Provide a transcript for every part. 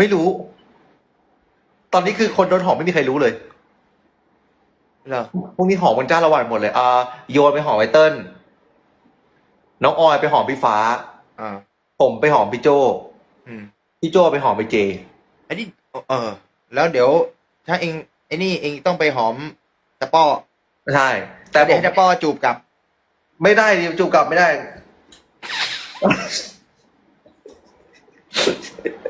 ไม่รู้ ตอนนี้คือคนโดนหอมไม่มีใครรู้เลยเหรอพวกนี้หอมกันจ้าละวันหมดเลยอ่าโยนไปหอมไอเติ้ลน้องออยไปหอมพี่ฟ้า อ่า ผมไปหอมพี่โจอืม พี่โจไปหอมไปเจอันนี้เออ แล้วเดี๋ยว ถ้าเองไอ้นี่เองต้องไปหอมตะป้อใช่ แต่แต่ผเดี๋ยวมให้ตะป้อจูบกลับ ไม่ได้ดิจูบกลับไม่ได้เฮ้ย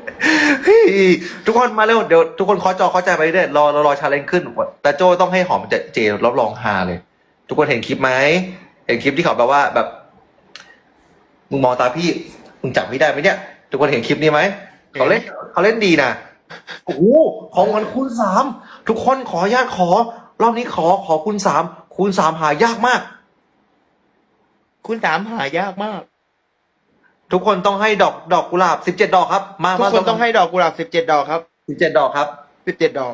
ทุกคนมาเร็วเดี๋ยวทุกคนเคอจอเข้าใจไปเรื่อยรอรอรอชาเลนจ์ขึ้น แต่โจต้องให้หอมเจเจรับรองฮาเลย ทุกคนเห็นคลิปไหมเห็นคลิปที่เขาแบบว่าแบบมึงมองตาพี่มึงจับพี่ได้ไหมเนี่ย ทุกคนเห็นคลิปนี้ไหมเขาเล่นเขาเล่นดีนะโอ้โหของมันคูณสามทุกคนขออนุญาตขอ รอบนี้ขอขอคูณสามคูณสามหายากมากคุณสามหายากมาก ทุกคนต้องให้ดอกดอกกุหลาบสิบเจ็ดดอกครับ มาทุกมาคนต้องให้ดอกกุหลาบสิบเจ็ดดอกครับสิบเจ็ดดอกครับสิบเจ็ดดอก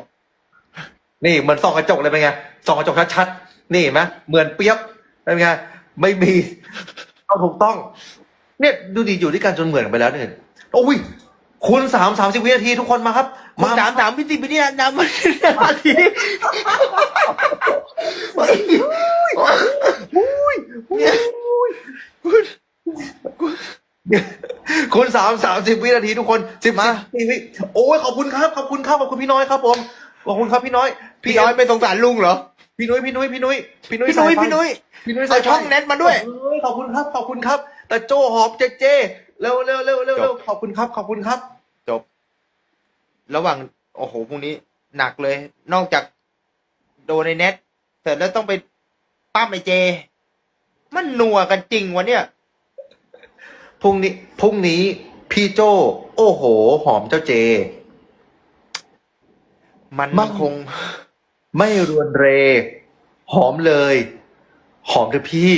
นี่เหมือนส่องกระจกเลยเป็นไงส่องกระจกชัดๆนี่เห็นไหมเหมือนเปียบเป็นไงไม่มีเอาถูกต้อง เนี่ยดูดีอยู่ด้วยกันจนเหมือนไปแล้วเนี่ยโอ้ยคูณสามสามสิบวินาทีทุกคนมาครับคุณมาสามสามพิสิบวินาทีนำมานาที คูณสามสามสิบวินาทีทุกคนสิบมา สิบวิโอ้ยขอบคุณครับขอบคุณครับขอบคุณพี่น้อยครับผมขอบคุณครับพี่น้อย พี่น้อยไม่สงสารลุงเหรอ พี่นุ้ยพี่นุ้ยพี่นุ้ยพี่นุ้ยพี่นุ้ยสาไฟพี่นุ้ยพี่นุ้ยเอาช่องสายไฟเน็ตมาด้วย เอ้ยขอบคุณครับขอบคุณครับแต่โจหอบเจเจเร็วเร็วเร็วเร็วเร็วขอบคุณครับขอบคุณครับ จบ ระหว่าง โอ้โหพรุ่งนี้ หนักเลย นอกจาก โดนในเน็ตเสร็จแล้วต้องไปป้ามไอเจ มันนัวกันจริงวะเนี่ย พรุ่งนี้พรุ่งนี้พี่โจโอ้โห หอมเจ้าเจ มันมั่งคง ไม่รวนเร หอมเลย หอมเถอะพี่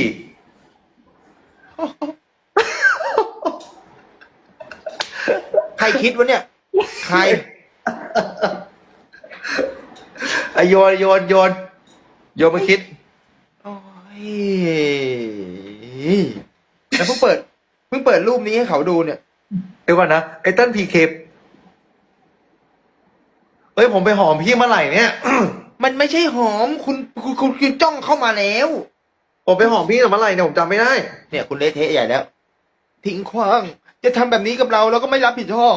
ใครคิดวะเนี่ย ใครอะโยนโยนโยนโยนมาคิด โอ้ยแล้วเพิ่งเปิด เพิ่งเปิดรูปนี้ให้เขาดูเนี่ยเดี๋ยวก่อนนะไอ้เต้นพีเคเอ้ยผมไปหอมพี่เมื่อไหร่เนี่ย มันไม่ใช่หอมคุณคุณคุณคุณจ้องเข้ามาแล้ว ผมไปหอมพี่เมื่อไหร่เนี่ยผมจำไม่ได้ เนี่ยคุณเละเทะใหญ่แล้ว ทิ้งขว้าง จะทำแบบนี้กับเราแล้วก็ไม่รับผิดชอบ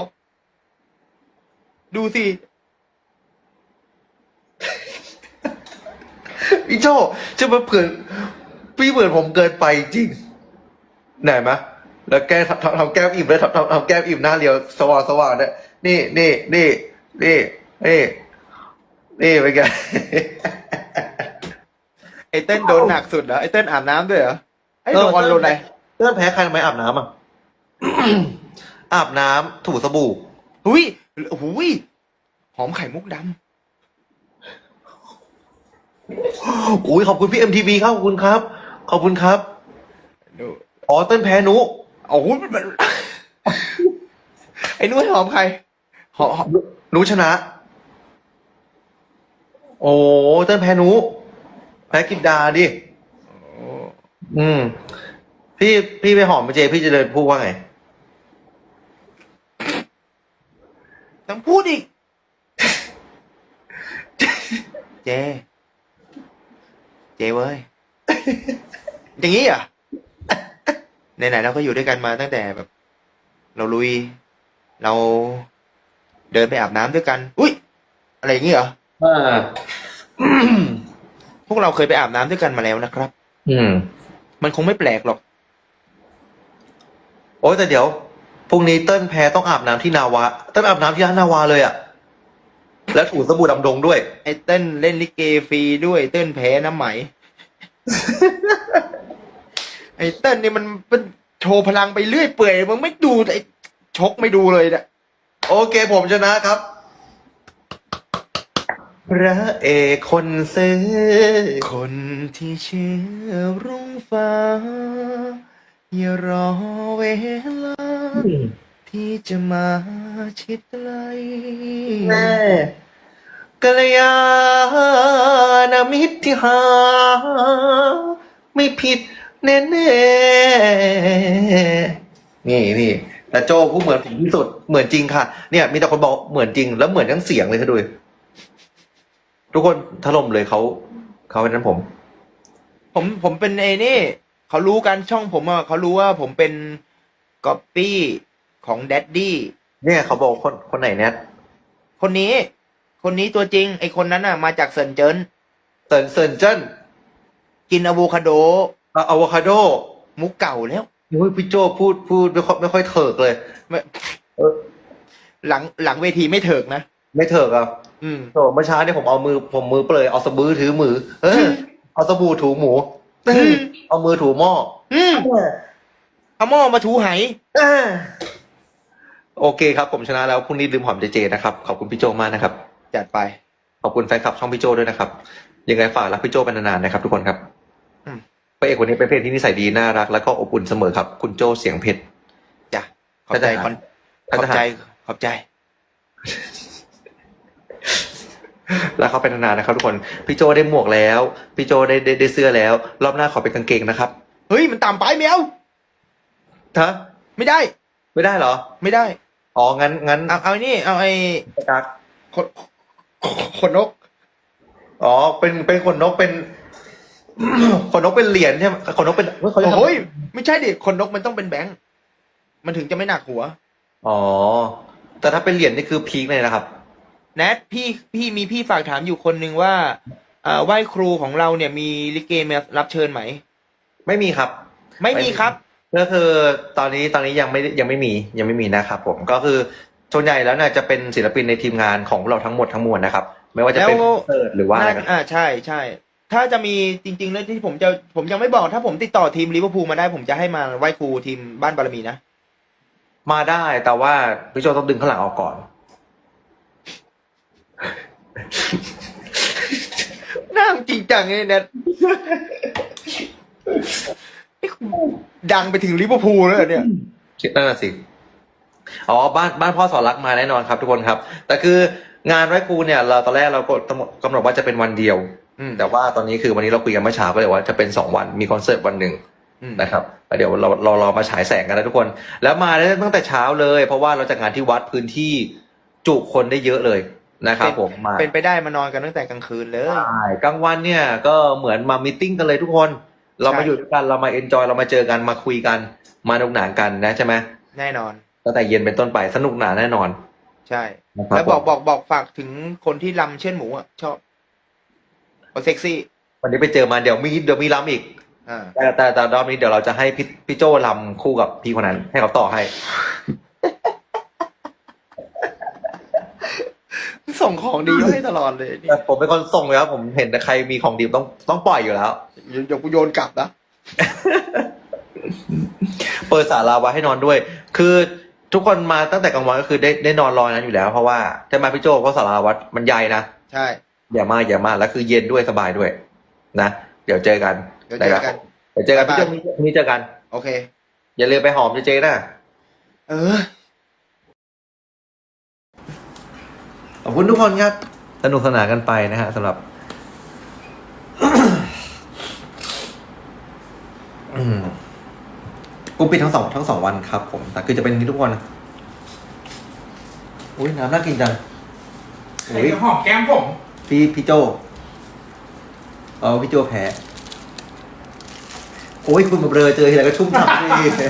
ดูสิ พี่โจจะมาเผื่อพี่เหมือนผมเกินไปจริง ไหนไหมะ แล้วแก้ทำทำแก้มอิ่มเลยทำทำทำแก้มอิ่มหน้าเรียวสว่างสว่างเนี่ยนี่นี่นี่นี่นี่นี่เป็นไงไอเต้นโดนหนักสุดเหรอไอเต้นอาบน้ำด้วยเหรอไอเอโดอนโดนอะไรเต้นแพ้ใครทำไมอาบน้ำอะ อาบน้ำถูสบู่ หุยหุยหอมไข่มุกดอุ้ยขอบคุณพี่เอ็มทีวีครับขอบคุณครับ ขอบคุณครับำดู อ๋อเต้นแพ้นุ โอ้โหมันไอ้นุ้ยหอมใครหอมหอมนุชนะ โอ้เต้นแพ้นุแพ้กินดาดิอืม พี่พี่ไปหอมไปเจ พี่จะเลยพูดว่าไงต้องพูดอีก เจ เจเว้ย อย่างนี้เหรอะ ไหนๆเราก็อยู่ด้วยกันมาตั้งแต่แบบ เราลุย เราเดินไปอาบน้ำด้วยกัน อุ้ยอะไรอย่างนี้เหรออ่าพวกเราเคยไปอาบน้ำด้วยกันมาแล้วนะครับ อืม มันคงไม่แปลกหรอก โอ้ยแต่เดี๋ยวพรุ่งนี้เต้นแพ้ต้องอาบน้ำที่นาวาเต้นอาบน้ำที่ร้านนาวาเลยอะแล้วถูสบู่ดำดงด้วยไอ้เต้นเล่นลิเกฟรีด้วย เต้นแพ้น้ำไหม ไอ้เต้นนี่มันเป็นโชว์พลังไปเรื่อยเปื่อยมึงไม่ดูไอ้ชกไม่ดูเลยเนี่ยโอเคผมชนะครับ พระเอกคนซื้อ คนที่ชื่อรุ่งฟ้า อย่ารอเวลา ที่จะมาชิดไกลแม่กัลยาณมิตรที่หา ไม่ผิด แน่ๆนี่นี่แต่โจผู้เหมือนผมที่สุดเหมือนจริงค่ะ เนี่ยมีแต่คนบอกเหมือนจริง แล้วเหมือนทั้งเสียงเลยค่ะดูดิทุกคนถล่มเลยเขาเขาเป็นนั้นผม ผมผมเป็นไอ้นี่เขารู้กันช่องผมอะเขารู้ว่าผมเป็นก๊อปปี้ของแดดดี้เนี่ยเขาบอกคนคนไหนเนี่ยคนนี้ คนนี้ตัวจริง ไอคนนั้นอะ มาจากเซินเจิ้นเซินเซินเจิ้นกินอะโวคาโด อะโวคาโด มุกเก่าแล้วอุ้ยพี่โจพูดพูดไม่ค่อยไม่ค่อยเถิกเลยไม่เออหลังหลังเวทีไม่เถิกนะ ไม่เถิกอะอืมโอ้เมื่อเช้าเนี่ยผมเอามือผมมือเปลยเอาสบู่ถือมือ เออ เอาสบู่ถูหมูอืมเอามือถูหม้ออืมเอาหม้อมาถูไหเออโอเคครับ ผมชนะแล้วพรุ่งนี้ลืมหอมเจเจนะครับ ขอบคุณพี่โจมากนะครับจัดไป ขอบคุณแฟนคลับช่องพี่โจด้วยนะครับ ยังไงฝากรักพี่โจเป็นนานๆนะครับ ทุกคนครับอืมพ ระเอกคนนี้เป็นเพศที่นิสัยดีน่ารัก แล้วก็อบอุ่นเสมอครับ คุณโจเสียงเพชรจ้ะขอบใจถ้าจะหาคอนขถ้าอบจะหาใจขอบใจแล้วเขาเป็นนานๆนะครับทุกคนพี่โจได้หมวกแล้ว พี่โจได้ได้ได้เสื้อแล้ว รอบหน้าขอเป็นกางเกงนะครับ เฮ้ยมันต่ำไปแมวฮะไม่ได้ ไม่ได้เหรอ ไม่ได้อ๋องั้นงั้นเอาเอาไอ้นี่เอาไอ้กักขนขนนกอ๋อเป็นเป็นขนนกเป็น ขนนกเป็นเหรียญใช่ไหมขนนกเป็นเฮ้ยเขาจะทำ โอ้ยไม่ใช่ดิขนนกมันต้องเป็นแบงค์มันถึงจะไม่หนักหัว อ๋อ แต่ถ้าเป็นเหรียญนี่คือพีคเลยนะครับ แนทพี่พี่มีพี่ฝากถามอยู่คนนึงว่าเอ่อไหว้ครูของเราเนี่ยมีลิเกมารับเชิญไหม ไม่มีครับ ไม่มีครับ ก็คือตอนนี้ตอนนี้ยังไม่ยังไม่มียังไม่มีนะครับผมก็คือส่วนใหญ่แล้วเนี่ยจะเป็นศิลปินในทีมงานของพวกเราทั้งหมดทั้งมวลนะครับ ไม่ว่าจะเป็นแล้วเสิร์ตหรือว่าอะไรก็อ่าใช่ใช่ ถ้าจะมีจริงๆเลยที่ผมจะผมยังไม่บอก ถ้าผมติดต่อทีมลิเวอร์พูลมาได้ผมจะให้มาไหว้ครูทีมบ้านบารมีนะมาได้แต่ว่าพี่โจต้องดึงข้างหลังออกก่อนหน้ามันจริงจังไงเน็ตดังไปถึงลิเวอร์พูลแล้วเหรอเนี่ยคิดนั่นน่ะสิอ๋อบ้านบ้านพ่อสอนรักมาแน่นอนครับทุกคนครับ แต่คืองานไหว้ครูเนี่ย เราตอนแรกเรากดกำหนดว่าจะเป็นวันเดียว อืม แต่ว่าตอนนี้คือวันนี้เราคุยกันเมื่อเช้าก็เลยว่าจะเป็นสองวันมีคอนเสิร์ตวันหนึ่งอืม นะครับแล้วเดี๋ยวเราเราเรามาฉายแสงกันนะทุกคน แล้วมาได้ตั้งแต่เช้าเลย เพราะว่าเราจะงานที่วัดพื้นที่จุคนได้เยอะเลยนะครับผมมา เป็นไปได้มานอนกันตั้งแต่กลางคืนเลย ใช่กลางวันเนี่ยก็เหมือนมามิทติ้งกันเลยทุกคน เรามาใช่ อยู่ด้วยกันเรามาเอนจอยเรามาเจอกันมาคุยกัน มาดุกหนานกันนะใช่ไหมแน่นอน ตั้งแต่เย็นเป็นต้นไปสนุกหนาแน่นอนใช่ นะครับแล้วบอกผมบอกบอกฝากถึงคนที่ลำเช่นหมูอะชอบ เขาเซ็กซี่ วันนี้ไปเจอมาเดี๋ยวมีเดี๋ยวมีล้ำอีกอ่าแต่แต่แต่รอบนี้เดี๋ยวเราจะให้พี่พี่โจ้ลำคู่กับพี่คนนั้น ให้เขาต่อให้ ส่งของดีมาให้ตลอดเลยนี่แต่ผมเป็นคนส่งเลยครับผมเห็นแต่ใครมีของดีต้องต้องปล่อยอยู่แล้ว เดี๋ยวกูโยนกลับนะ เปิดสาราไว้ให้นอนด้วย คือทุกคนมาตั้งแต่กลางวันก็คือได้ได้นอนรอนั้นอยู่แล้ว เพราะว่าจะมาพี่โจ้เพราะสาราวัดมันใหญ่นะ ใช่ อย่ามากอย่ามากแล้วคือเย็นด้วยสบายด้วย นะ เดี๋ยวเจอกันเดี๋ยวเจอกันเดี๋ยวเจอกันบ๊ายพี่บายโจ้พรุ่งนี้เจอกัน โอเค อย่าลืมไปหอมเจเจนะเออขอบคุณทุกคนครับสนุกสนานกันไปนะฮะสำหรับอืมกูปิดทั้งสองทั้งสองวันครับ ผม แต่คือจะเป็นอย่างนี้ทุกวันนะอุ้ยน้ำน่ากินจังใครอุ้ยจะหอมแก้มผม พี่พี่โจเออพี่โจแพ้ โอ้ยคุณมาเบลอเจอทีไรก็ชุ่มฉ่ำนี่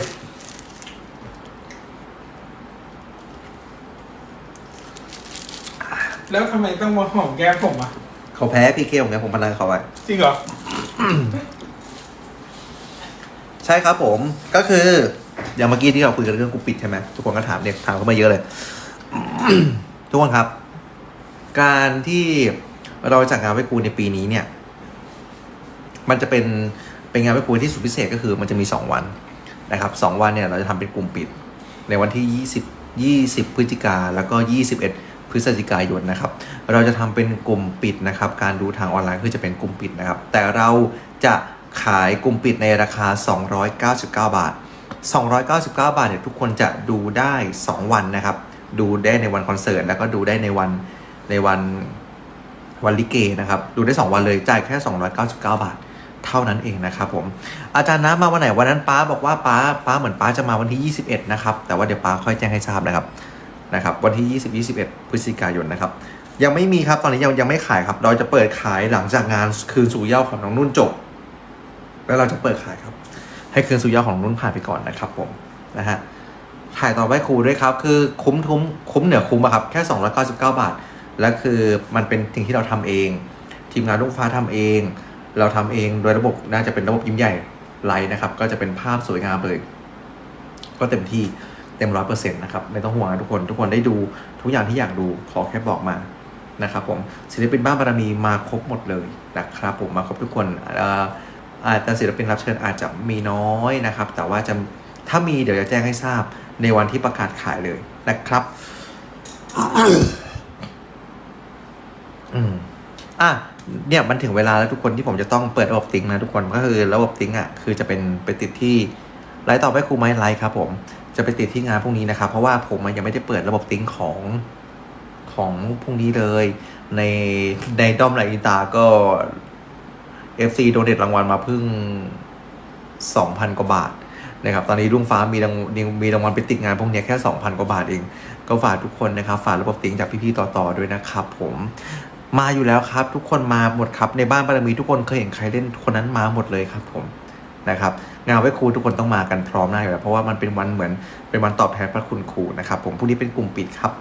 แล้วทำไมต้องมาหอมแก้มผมอะ เขาแพ้พีเคของไงผมพนันเขาไว้จริงเหรอ ใช่ครับผม ก็คือ อย่างเมื่อกี้ที่เราคุยกันเรื่องกูปิดใช่ไหมทุกคนก็ถามเด็กถามเข้ามาเยอะเลย ทุกคนครับ การที่เราจัดงานไหว้ครูในปีนี้เนี่ย มันจะเป็นเป็นงานไหว้ครูที่สุดพิเศษก็คือมันจะมีสองวันนะครับสองวันเนี่ยเราจะทำเป็นกลุ่มปิด ในวันที่ยี่สิบยี่สิบพฤศจิกาแล้วก็ยี่สิบเอ็ดพฤศจิกายนนะครับ เราจะทำเป็นกลุ่มปิดนะครับ การดูทางออนไลน์คือจะเป็นกลุ่มปิดนะครับ แต่เราจะขายกลุ่มปิดในราคา 299 บาท 299 บาทเนี่ยทุกคนจะดูได้ 2 วันนะครับ ดูได้ในวันคอนเสิร์ตแล้วก็ดูได้ในวัน ในวันวันลิเกนะครับ ดูได้ 2 วันเลย จ่ายแค่ 299 บาท เท่านั้นเองนะครับผม อาจารย์น้ำมาวันไหนวันนั้นป้าบอกว่าป้าป้าเหมือนป้าจะมาวันที่ 21 นะครับ แต่ว่าเดี๋ยวป้าค่อยแจ้งให้ทราบนะครับ นะครับ วันที่ 20 21 พฤศจิกายนนะครับ ยังไม่มีครับ ตอนนี้ยังยังไม่ขายครับ เราจะเปิดขายหลังจากงานคืนสู่เย้าของน้องนุ่นจบ แล้วเราจะเปิดขายครับ ให้คืนสู่เย้าของนุ่นผ่านไปก่อนนะครับ ผม นะฮะ ถ่ายต่อไปครูด้วยครับ คือคุ้มทุ้มคุ้มเหนือคุ้มอะครับ แค่ 299 บาท และคือมันเป็นสิ่งที่เราทำเอง ทีมงานลูกฟ้าทำเอง เราทำเองโดยระบบน่าจะเป็นระบบยิ้มใหญ่ไลท์นะครับ ก็จะเป็นภาพสวยงามเลย ก็เต็มที่เต็มร้อยเปอร์เซ็นต์นะครับไม่ต้องห่วงนะทุกคน ทุกคนได้ดูทุกอย่างที่อยากดูขอแค่บอกมานะครับผมศิลปินบ้านบารมีมาครบหมดเลยนะครับผมมาครบทุกคนเอ่ออาจจะศิลปินรับเชิญอาจจะมีน้อยนะครับ แต่ว่าจะถ้ามีเดี๋ยวจะแจ้งให้ทราบในวันที่ประกาศขายเลยนะครับ อืม อะเนี่ยมันถึงเวลาแล้วทุกคนที่ผมจะต้องเปิดระบบติ้งนะทุกคนก็คือระบบติ้งอะคือจะเป็นไปติดที่ไลฟ์ต่อไปครูไม้ไลฟ์ครับผมจะไปติดที่งานพรุ่งนี้นะครับ เพราะว่าผมยังไม่ได้เปิดระบบติ้งของของพรุ่งนี้เลย ในในด้อมไลน์อินตาก็ FC โดเนตรางวัลมาเพิ่ง 2,000 กว่าบาทนะครับตอนนี้ลุงฟ้ามีรางมีรางวัลไปติดงานพวกนี้แค่ 2,000 กว่าบาทเอง ก็ฝากทุกคนนะครับ ฝากระบบติ้งจากพี่ๆต่อๆด้วยนะครับผม มาอยู่แล้วครับ ทุกคนมาหมดครับ ในบ้านบารมีทุกคนเคยเห็นใครเล่นคนนั้นมาหมดเลยครับผมนะครับงานไว้ครูทุกคนต้องมากันพร้อมหน้าอยู่แล้วเพราะว่ามันเป็นวันเหมือนเป็นวันตอบแทนพระคุณครูนะครับผมพรุ่งนี้เป็นกลุ่มปิดครับ